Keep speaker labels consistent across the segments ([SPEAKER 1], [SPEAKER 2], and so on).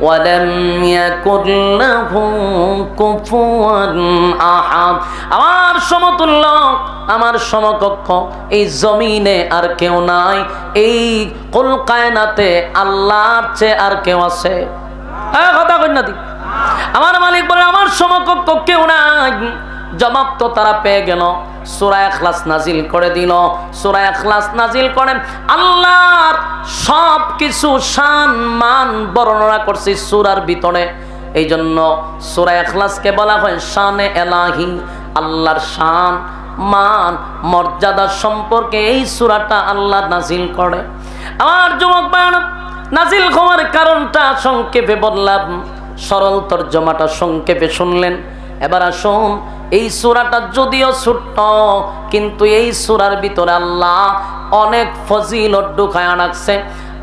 [SPEAKER 1] ولم يكن له كفوا أحد আমার সমতুল্য আমার সমকক্ষ এই জমিনে আর কেউ নাই এই কুল কায়নাতে আল্লাহর চেয়ে আর কেউ আছে হ্যাঁ কথা কই না দি আমার মালিক বলে আমার সমকক্ষ কেউ নাই জবাব তো তারা পেয়ে গেল সুরা এখলাস নাজিল করে দিল। সুরা এখলাস নাজিল করেন আল্লাহর সব কিছু শান মান বর্ণনা করছি সুরার ভিতরে। এই জন্য সুরা এখলাসকে বলা হয় শানে এলাহি, আল্লাহর শান মান, মর্যাদা সম্পর্কে এই সুরাটা আল্লাহ নাজিল করে। আমার যুবক বায়ন নাজিল হওয়ার কারণটা সংক্ষেপে বললাম, সরল তর্জমাটা সংক্ষেপে শুনলেন। এবার আসুন এই সুরাটা যদিও ছোট্ট কিন্তু এই সুরার ভিতরে আল্লাহ অনেক ফজিলত ঢুকায় রাখছে।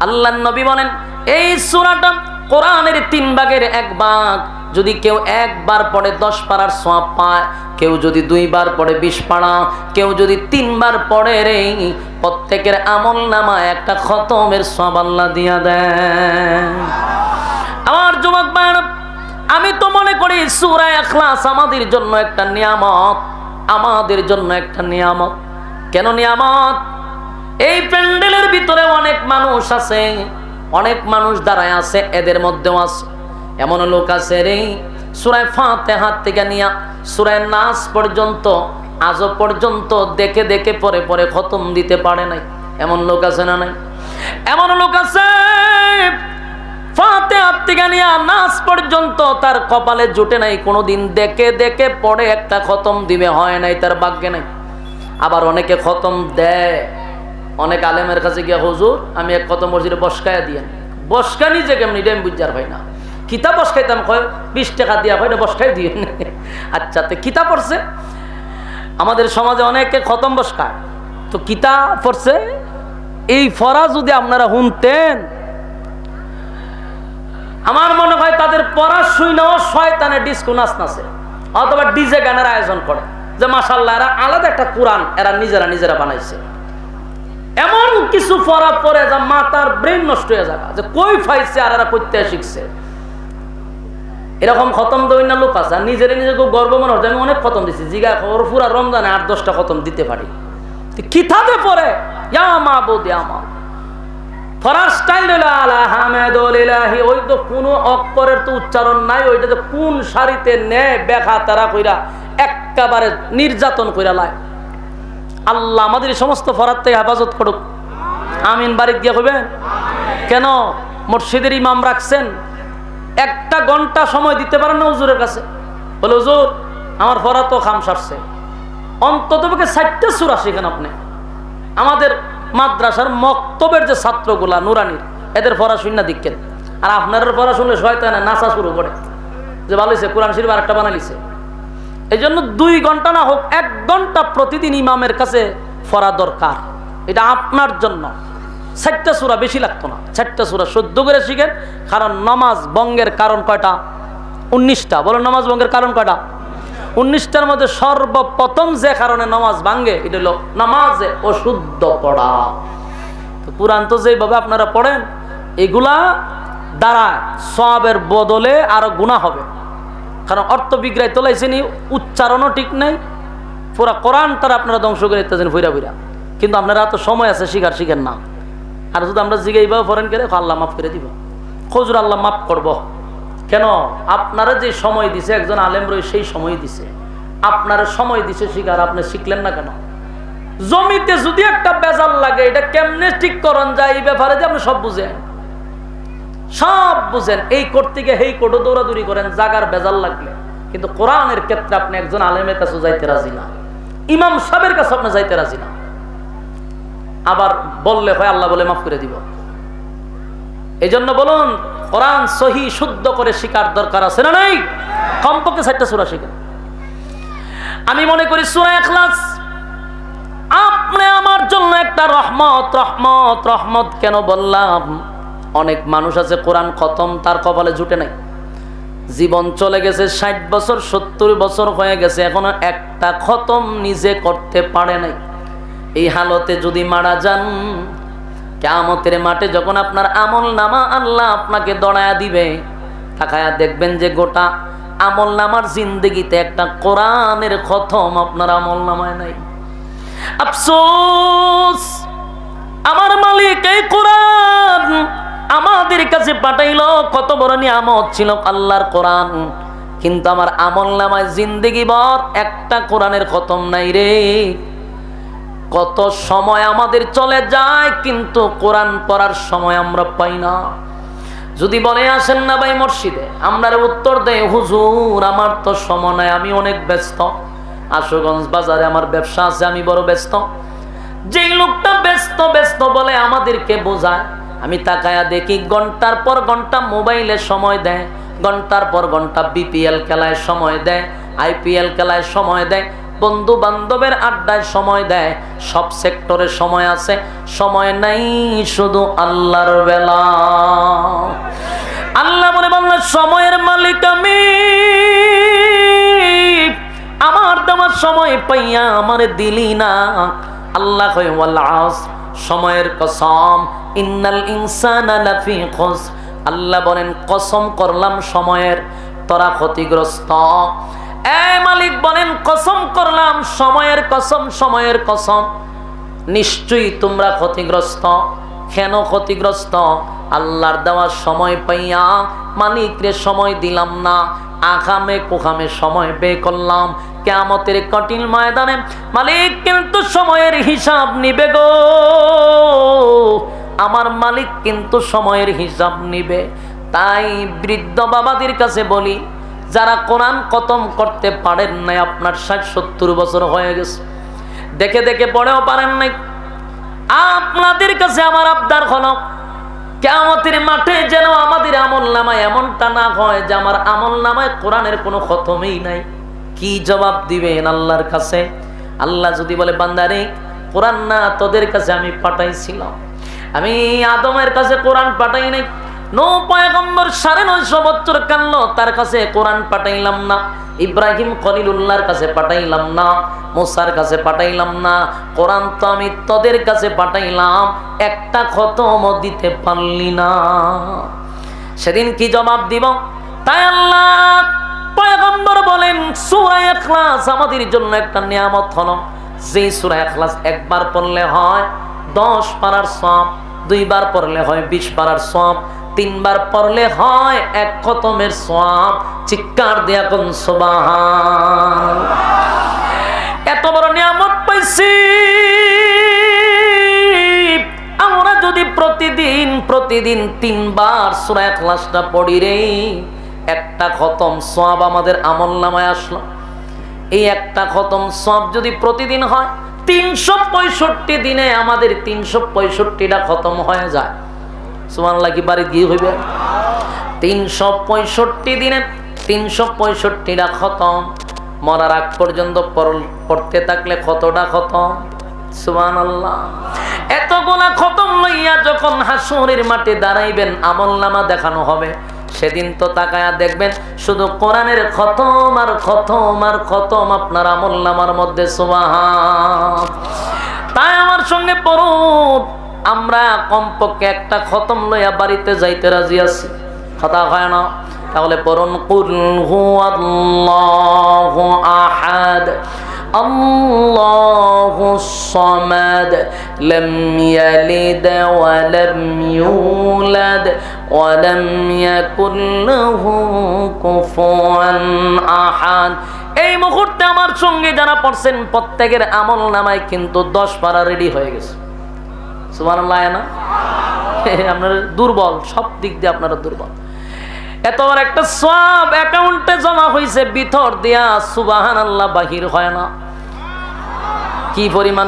[SPEAKER 1] আল্লাহ নবী বলেন এই সুরাটা কোরআনের তিন ভাগের এক ভাগ। যদি কেউ একবার পড়ে দশ পাড়ার সোয়াব পায় কেউ যদি দুইবার পড়ে বিশ পাড়া কেউ যদি তিনবার পড়ে রে প্রত্যেকের আমল নামা একটা খতমের সোয়াব আল্লাহ দিয়া দেয় আমার যুবক ভাইয়েরা, আমি তো মনে করি সুরা এখলাস আমাদের জন্য একটা নিয়ামত, আমাদের জন্য একটা নিয়ামত। কেন নিয়ামত? এই প্যান্ডেলের ভিতরে অনেক মানুষ আছে, অনেক মানুষ দাঁড়ায় আছে, এদের মধ্যেও আছে। এমন লোক আছে রে সুরায় ফাঁতে হাত থেকে নিয়া সুরায় নাচ পর্যন্ত আজও পর্যন্ত দেখে দেখে পরে পরে খতম দিতে পারে নাই। এমন লোক আছে না নাই? এমন লোক আছে ফাতে আত্মিকানিয়া নাচ পর্যন্ত তার কপালে জুটে নাই। কোনোদিন দেখে দেখে পড়ে একটা খতম দিবে, হয় নাই, তার ভাগ্যে নাই। আবার অনেকে খতম দেয়। অনেক আলেমের কাছে গিয়া, হুজুর, আমি এক খতম মসজিদে বসকায়া দিয়ে বসকা নিজে কেমনি, এটা আমি বুঝার হয় না। কিতাব বসকাইতাম, কয়, বিশ টাকা দিয়া হয় বসকাই দিয়ে আচ্ছা তো কিতাব পড়ছে? আমাদের সমাজে অনেকে খতম বসকায়। তো কিতাব পড়ছে? এই ফরা যদি আপনারা শুনতেন আমার মনে হয় তাদের পড়া শুই নেওয়া শয়তানের ডিস্কো নাচ নাচে। অথবা ডিজে গানের আয়োজন করে। যে মাসাল্লাহ এরা আলাদা একটা কোরআন এরা নিজেরা নিজেরা বানাইছে। এমন কিছু পড়া পরে যা মাতার ব্রেন নষ্ট হয়ে যাবে। যে কই ফাইছে আর এরা করতে শিখছে। এরকম খতম দৈন্য লোক আছে। নিজের নিজেকে গর্ব মনে হচ্ছে আমি অনেক খতম দিচ্ছি জিগা খবর পুরা রমজানে আট দশটা খতম দিতে পারি। কিতাবে পড়ে, ইয়া মা বৌদি আমা স্টাইল ওই তো কোনো তো উচ্চারণ নাই কোন নে তারা কইরা নির্যাতন কইরা লাই আল্লাহ আমাদের সমস্ত ফরার থেকে হেফাজত করুক। আমিন, বাড়িতে গিয়ে কইবেন? কেন মসজিদের ইমাম রাখছেন? একটা ঘণ্টা সময় দিতে পারেন না হুজুরের কাছে? বলে, হুজুর, আমার ফরা তো খাম সারছে অন্তত পক্ষে ষাটটা সুরা শিখেন আপনি। আমাদের মাদ্রাসার মক্তবের যে ছাত্রগুলা, নুরানির, এদের পড়াশোনা দিচ্ছেন আর আপনাদের পড়াশুনলে শয়তানে নাচা শুরু করে। যে ভালো হয়েছে কোরআন শরীফ আরেকটা বানালিছে এই জন্য দুই ঘণ্টা না হোক, এক ঘণ্টা প্রতিদিন ইমামের কাছে ফরা দরকার। এটা আপনার জন্য। চারটা সুরা বেশি লাগতো না। চারটা সুরা সদ্য করে শিখেন। কারণ নমাজ বঙ্গের কারণ কয়টা? উনিশটা। বলো নমাজ বঙ্গের কারণ কয়টা? উনিশটার মধ্যে সর্বপ্রথম যে কারণে নমাজ ভাঙ্গে এটা হলো নামাজে অশুদ্ধ পড়া। তো কোরআন তো যেভাবে আপনারা পড়েন, এগুলা দ্বারা সবের বদলে আরও গুণা হবে। কারণ অর্থ বিগ্রায় তোলাইছেনি উচ্চারণও ঠিক নাই, পুরা কোরআনটার আপনারা ধ্বংস করে দিতেছেন ফুইরা ফুইরা কিন্তু আপনারা তো সময় আছে, শিকার শিখেন না। আর যদি আমরা জিগে এইভাবে ফরেন করে আল্লাহ মাফ করে দিব। খজুর আল্লাহ মাফ করব। কেন? আপনারা যে সময় দিছে, একজন আলেম রয়ে সেই সময় দিছে। আপনারা সময় দিছে শিকার আপনি শিখলেন না কেন? জমিতে যদি একটা বেজাল লাগে, এটা কেমনে ঠিক করন যায়? এই ব্যাপারে যে আপনি সব বুঝেন। সব বুঝেন। এই করতে গিয়ে এই কোটো দৌড়াদৌড়ি করেন, জাগার বেজাল লাগলে। কিন্তু কোরআনের ক্ষেত্রে আপনি একজন আলেমের কাছে যাইতে রাজি না। ইমাম সাহেবের কাছে আপনি যাইতে রাজি না। আবার বললে হয়, আল্লাহ বলে মাফ করে দিব। এই জন্য বলুন, কোরআন সহি, শুদ্ধ করে শিকার দরকার আছে না নাই? কমপক্ষে চারটা সুরা শিখেন। আমি মনে করি সুরা এখলাস আপনি আমার জন্য একটা রহমত রহমত রহমত কেন বললাম? অনেক মানুষ আছে, কোরআন খতম, তার কপালে জুটে নাই। জীবন চলে গেছে, ষাট বছর, সত্তর বছর হয়ে গেছে, এখনও একটা খতম নিজে করতে পারে নাই। এই হালতে যদি মারা যান কেমতের মাঠে যখন আপনার আমল নামা আল্লাহ আপনাকে দড়ায়া দিবে, তাকায়া দেখবেন যে গোটা আমল নামার জিন্দগিতে একটা কোরআনের খতম আপনার আমল নামায় নাই। আফসোস! আমার মালিক এই কোরআন আমাদের কাছে পাঠাইল, কত বড় নিয়ামত ছিল আল্লাহর কোরআন। কিন্তু আমার আমল নামায় জিন্দগি বর একটা কোরআনের খতম নাই রে। কত সময় আমাদের চলে যায়, কিন্তু কোরআন পড়ার সময় আমরা পাই না। যদি বলে আসেন না ভাই মসজিদে, আমরা উত্তর দেয় হুজুর, আমার তো সময় নাই, আমি অনেক ব্যস্ত। আশুগঞ্জ বাজারে আমার ব্যবসা আছে, আমি বড় ব্যস্ত। যেই লোকটা ব্যস্ত ব্যস্ত বলে আমাদেরকে বোঝায়। আমি তাকায়া দেখি, ঘণ্টার পর ঘণ্টা মোবাইলে সময় দেয়, ঘণ্টার পর ঘণ্টা বিপিএল খেলায় সময় দেয়, আইপিএল খেলায় সময় দেয়। বন্ধু বান্ধবের আড্ডায় সময় দেয়, সব সেক্টরে সময় আছে, সময় নাই শুধু আল্লাহর বেলা। আল্লাহ বলে বললেন সময়ের মালিক আমি। আমার দেওয়ার সময় পাইয়া আমার দিলি না। আল্লাহ সময়ের কসম। ইন্নাল ইনসানা আল্লাহ বলেন, কসম করলাম সময়ের, তোরা ক্ষতিগ্রস্ত। এ মালিক বলেন, কসম করলাম, সময়ের কসম সময়ের কসম। নিশ্চয়ই তোমরা ক্ষতিগ্রস্ত। কেন ক্ষতিগ্রস্ত? আল্লাহর দেওয়ার সময় পাইয়া মালিকরে সময় দিলাম না। আগামে কোখামে সময় বে করলাম। কেমতের কঠিন ময়দানে মালিক কিন্তু সময়ের হিসাব নিবে গো। আমার মালিক কিন্তু সময়ের হিসাব নিবে। তাই বৃদ্ধ বাবাদের কাছে বলি যারা কোরআন কতম করতে পারেন নাই, আপনার ষাট, সত্তর বছর হয়ে গেছে। দেখে দেখে পড়েও পারেন নাই। আপনাদের কাছে আমার আবদার হলো কেমতের মাঠে যেন আমাদের আমল নামায় এমনটা না হয় যে আমার আমল নামায় কোরআনের কোনো খতমেই নাই। কি জবাব দিবেন আল্লাহর কাছে? আল্লাহ যদি বলে, বান্দারে, কোরআন না তোদের কাছে আমি পাঠাইছিলাম। আমি আদমের কাছে কোরআন পাঠাই নাই। সাড়ে নয়শো তার কাছে পাঠাইলাম না। ইব্রাহিম কাছে পাঠাইলাম না, মুসার কাছে পাঠাইলাম না তো আমি তোদের কাছে পাঠাইলাম, একটা খতম দিতে পারলি না। সেদিন কি জবাব দিব? তাই আল্লাহ পয়গম্বর বলেন, সূরা আমাদের জন্য একটা নিয়ামত হলো, যেই সূরা ইখলাস একবার পড়লে হয় দশ পারার সব দুইবার পড়লে হয় বিশ পারার সব তিনবার পড়লে হয় এক খতমের সব চিৎকার দেয়া কোন, সোবাহান। এত বড় নিয়ামত পাইছি। আমরা যদি প্রতিদিন প্রতিদিন তিনবার সুরা ক্লাসটা পড়ি রে, একটা খতম সব আমাদের আমল নামায় আসলো। এই একটা খতম সব যদি প্রতিদিন হয়, তিনশো পঁয়ষট্টি দিনে আমাদের তিনশো পঁয়ষট্টিটা খতম হয়ে যায়। সুমানলা কি বাড়ি গিয়ে হইবে? তিনশো পঁয়ষট্টি দিনে তিনশো পঁয়ষট্টিটা খতম। মরার আগ পর্যন্ত পড়- পড়তে থাকলে কতটা খতম? সুমান আল্লাহ এতগুলা খতম লইয়া যখন হাসুরের মাঠে দাঁড়াইবেন, আমল নামা দেখানো হবে। সেদিন তো তাকায়া দেখবেন, শুধু কোরআনের খতম আর খতম আর খতম আপনার আমল নামার মধ্যে, সুবাহান। তাই আমার সঙ্গে পড়ুন। আমরা কমপক্ষে একটা খতম লইয়া বাড়িতে যাইতে রাজি আছি। কথা হয় না? তাহলে পরন কুল আহাদ আহাদ। এই মুহূর্তে আমার সঙ্গে যারা পড়ছেন, প্রত্যেকের আমল নামায় কিন্তু দশ পারা রেডি হয়ে গেছে। সুমান দুর্বল, সব দিক দিয়ে আপনারা দুর্বল। এত আমার একটা সব অ্যাকাউন্টে জমা হয়েছে ভিতর দিয়া সুবাহান আল্লাহ বাহির হয় না। কি পরিমাণ